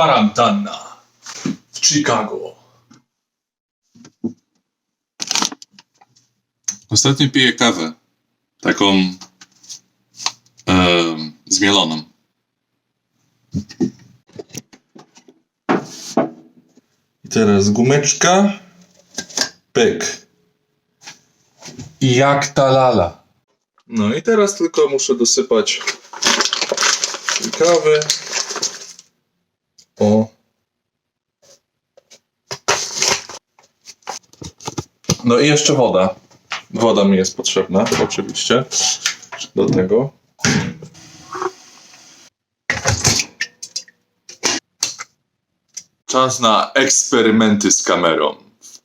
kwarantanna w Chicago. Ostatnio piję kawę. Taką em, zmieloną. I teraz gumeczka. Pyk. I jak ta lala. No i teraz tylko muszę dosypać kawy. No i jeszcze woda. Woda mi jest potrzebna, oczywiście, do tego. Czas na eksperymenty z kamerą.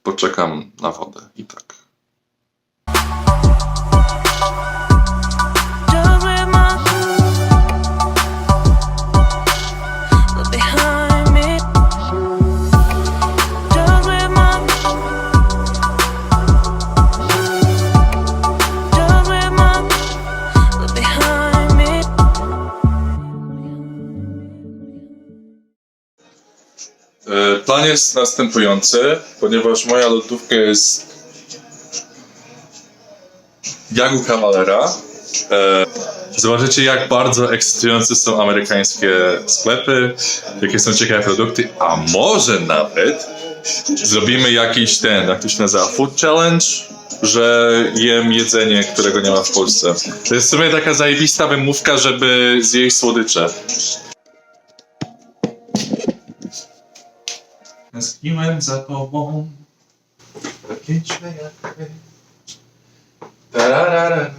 Poczekam na wodę i tak. Plan jest następujący, ponieważ moja lodówka jest jak u kawalera. E, Zobaczycie, jak bardzo ekscytujące są amerykańskie sklepy, jakie są ciekawe produkty, a może nawet zrobimy jakiś ten, jak to się nazywa, food challenge, że jem jedzenie, którego nie ma w Polsce. To jest w sumie taka zajebista wymówka, żeby zjeść słodycze. Tęskniłem za tobą. Takie jak Tararara.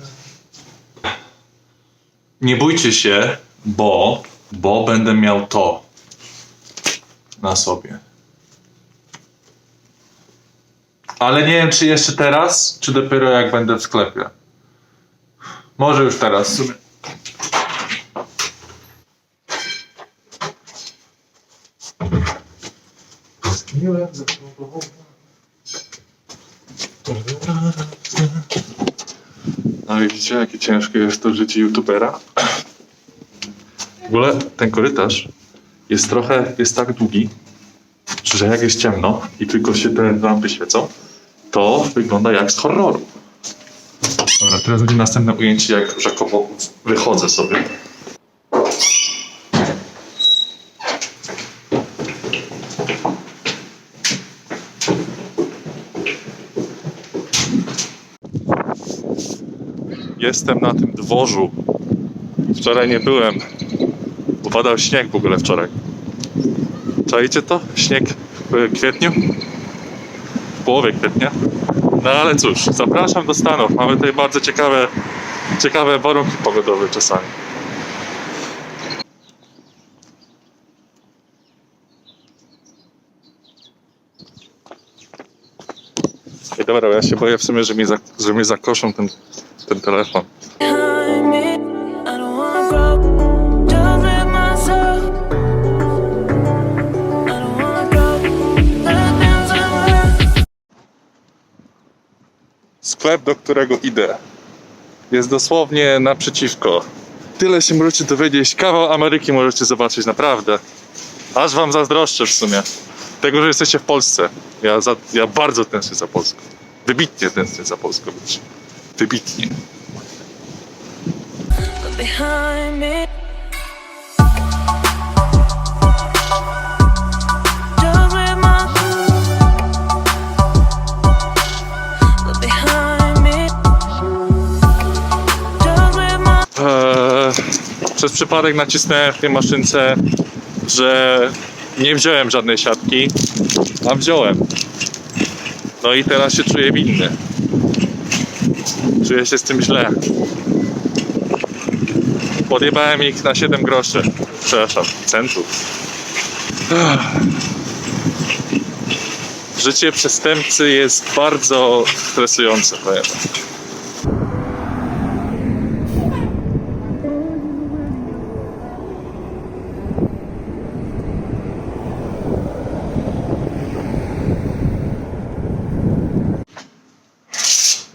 Nie bójcie się, bo, bo będę miał to na sobie. Ale nie wiem, czy jeszcze teraz, czy dopiero jak będę w sklepie. Może już teraz. w sumie. Tęskniłem za tobą. No widzicie, jakie ciężkie jest to życie youtubera? W ogóle ten korytarz jest trochę, jest tak długi, że jak jest ciemno i tylko się te lampy świecą, to wygląda jak z horroru. Dobra, teraz będzie następne ujęcie, jak rzekomo wychodzę sobie. Jestem na tym dworzu. Wczoraj nie byłem. Upadał śnieg w ogóle wczoraj. Czajcie to? Śnieg w kwietniu? W połowie kwietnia? No ale cóż, zapraszam do Stanów. Mamy tutaj bardzo ciekawe, ciekawe warunki pogodowe czasami. Ej, dobra, ja się boję w sumie, że mnie, za, że zakoszą ten, ten telefon. Sklep, do którego idę, jest dosłownie naprzeciwko. Tyle się możecie dowiedzieć, kawał Ameryki możecie zobaczyć, naprawdę. Aż wam zazdroszczę w sumie. Tego, że jesteście w Polsce. Ja, za, ja bardzo tęsknię za Polską. Wybitnie tęsknię za Polską. Wybitnie. Eee, przez przypadek nacisnąłem w tej maszynce, że nie wziąłem żadnej siatki, a wziąłem. No i teraz się czuję winny. Czuję się z tym źle. Podjebałem ich na 7 groszy. Przepraszam, centów. Życie przestępcy jest bardzo stresujące, powiem.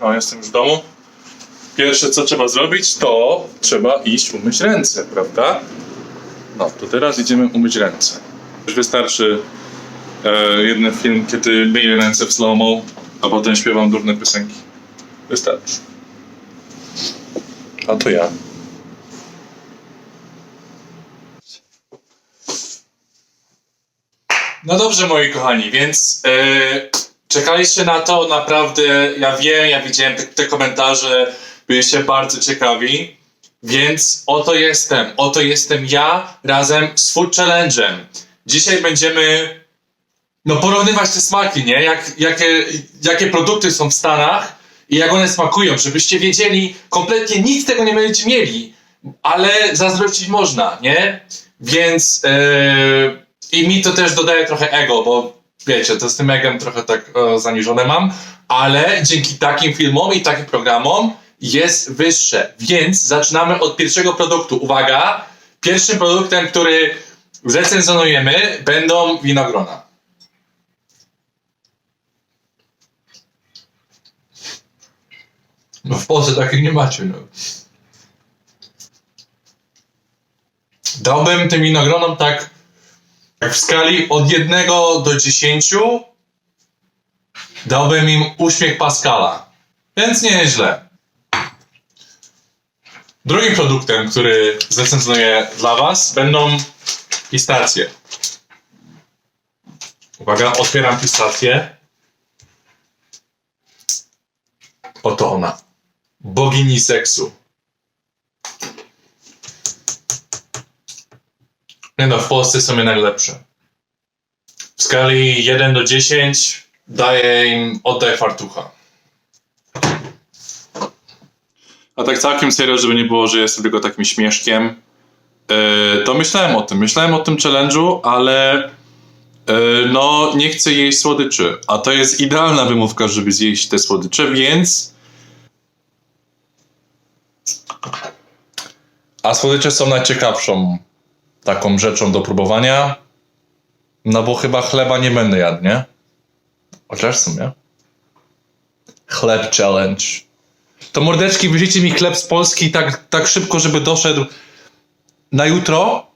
No, jestem już w domu. Pierwsze, co trzeba zrobić, to trzeba iść umyć ręce, prawda? No, to teraz idziemy umyć ręce. Już wystarczy e, jeden film, kiedy myję ręce w slow-mo, a potem śpiewam durne piosenki. Wystarczy. A to ja. No dobrze, moi kochani, więc e, czekaliście na to, naprawdę, ja wiem, ja widziałem te, te komentarze, byliście bardzo ciekawi, więc oto jestem, oto jestem ja razem z Food Challenge'em. Dzisiaj będziemy, no porównywać te smaki, nie? Jak, jakie, jakie produkty są w Stanach i jak one smakują, żebyście wiedzieli, kompletnie nic tego nie będziecie mieli, ale zazdrościć można, nie? Więc e, i mi to też dodaje trochę ego, bo wiecie, to z tym egem trochę tak e, zaniżone mam, ale dzięki takim filmom i takim programom jest wyższe. Więc zaczynamy od pierwszego produktu. Uwaga! Pierwszym produktem, który zrecenzjonujemy, będą winogrona. No w Polsce takich nie macie, no. Dałbym tym winogronom tak, tak w skali od 1 do 10 dałbym im uśmiech Pascala. Więc nieźle. Drugim produktem, który zrecenzuję dla Was, będą pistacje. Uwaga, otwieram pistację. Oto ona. Bogini seksu. Nie no, w Polsce są jednak lepsze. W skali 1 do 10 daję im oddaj fartucha. A tak całkiem serio, żeby nie było, że jestem tylko takim śmieszkiem, e, to myślałem o tym. Myślałem o tym challenge'u, ale e, no nie chcę jeść słodyczy. A to jest idealna wymówka, żeby zjeść te słodycze, więc... A słodycze są najciekawszą taką rzeczą do próbowania. No bo chyba chleba nie będę jadł, nie? Chociaż w sumie. Chleb challenge. To mordeczki, wyślijcie mi chleb z Polski tak, tak szybko, żeby doszedł na jutro.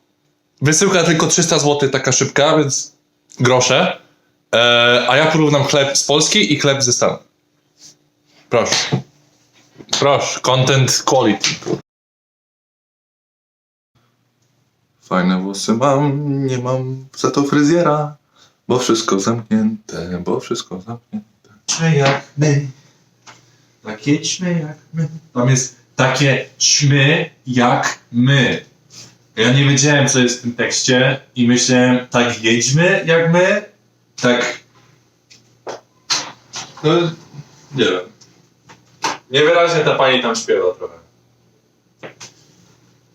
Wysyłka tylko 300 zł, taka szybka, więc grosze. E, a ja porównam chleb z Polski i chleb ze Stanów. Proszę. Proszę, content quality. Fajne włosy mam, nie mam za to fryzjera, bo wszystko zamknięte, bo wszystko zamknięte. Jedźmy jak my. Tak jedźmy jak my. Tam jest takie ćmy jak my. Ja nie wiedziałem, co jest w tym tekście i myślałem, tak jedźmy jak my, tak... No, nie wiem. Niewyraźnie ta pani tam śpiewa trochę.